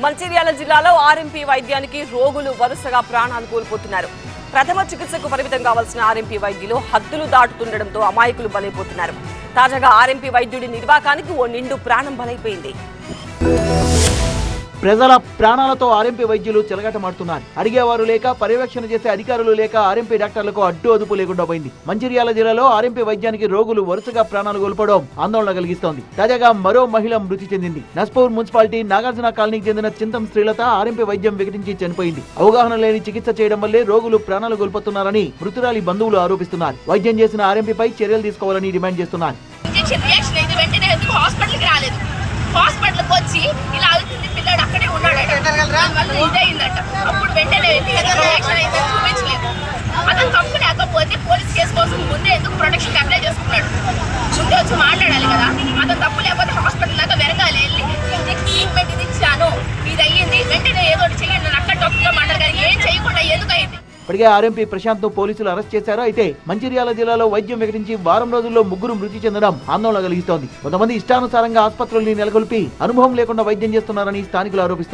మంచిర్యాల జిల్లాలో ఆర్ఎంపీ వైద్యానికి రోగులు వరుసగా ప్రాణాలు కోల్పోతున్నారు. ప్రథమ చికిత్సకు పరిమితం కావాల్సిన ఆర్ఎంపీ వైద్యులు హద్దులు దాటుతుండటంతో అమాయకులు బలైపోతున్నారు. తాజాగా ఆర్ఎంపీ వైద్యుడి నిర్వాకానికి ఓ నిండు ప్రాణం బలైపోయింది. ప్రజల ప్రాణాలతో ఆర్ఎంపీ వైద్యులు చెలగాటమాడుతున్నారు. అడిగేవారు లేక పర్యవేక్షణ చేసే అధికారులు లేక ఆర్ఎంపీ డాక్టర్లకు అడ్డు అదుపు లేకుండా పోయింది. మంచిర్యాల జిల్లాలో ఆర్ఎంపీ వైద్యానికి రోగులు వరుసగా ప్రాణాలు కోల్పోవడం ఆందోళన కలిగిస్తోంది. తాజాగా మరో మహిళ మృతి చెందింది. నస్పూర్ మున్సిపాలిటీ నాగార్జున కాలనీకి చెందిన చింతం శ్రీలత ఆర్ఎంపీ వైద్యం వికటించి చనిపోయింది. అవగాహన లేని చికిత్స చేయడం వల్లే రోగులు ప్రాణాలు కోల్పోతున్నారని మృతురాలి బంధువులు ఆరోపిస్తున్నారు. వైద్యం చేసిన ఆర్ఎంపీపై చర్యలు తీసుకోవాలని డిమాండ్ చేస్తున్నారు. హాస్పిటల్కి రాలేదు? హాస్పిటల్కి వచ్చి దానివల్ల ఇదయిందట అప్పుడు వెంటనే వెళ్ళి ఎందుకు అయిందని చూపించలేదు. అతను తప్పు లేకపోతే పోలీస్ కేసు కోసం ముందే ఎందుకు ప్రొటెక్షన్ అప్లై చేసుకున్నాడు? ముందే వచ్చి మాట్లాడాలి కదా. అతను తప్పు లేకపోతే హాస్పిటల్ దాకా వెరగాలి వెళ్ళి ఇది ట్రీట్మెంట్ ఇది ఇచ్చాను. ఇది అయ్యింది. వెంటనే ఏదో ఒకటి చేయండి. నన్ను అక్కడ డాక్టర్గా మాట్లాడారు ఏం చేయకుండా ఎందుకు అయింది? ఇప్పటికే ఆర్ఎంపీ ప్రశాంత్ను పోలీసులు అరెస్ట్ చేశారు. అయితే మంచిర్యాల జిల్లాలో వైద్యం వికటించి వారం రోజుల్లో ముగ్గురు మృతి చెందడం ఆందోళన కలిగిస్తోంది. కొంతమంది ఇష్టానుసారంగా ఆసుపత్రుల్ని నెలకొల్పి అనుభవం లేకుండా వైద్యం చేస్తున్నారని స్థానికులు ఆరోపిస్తున్నారు.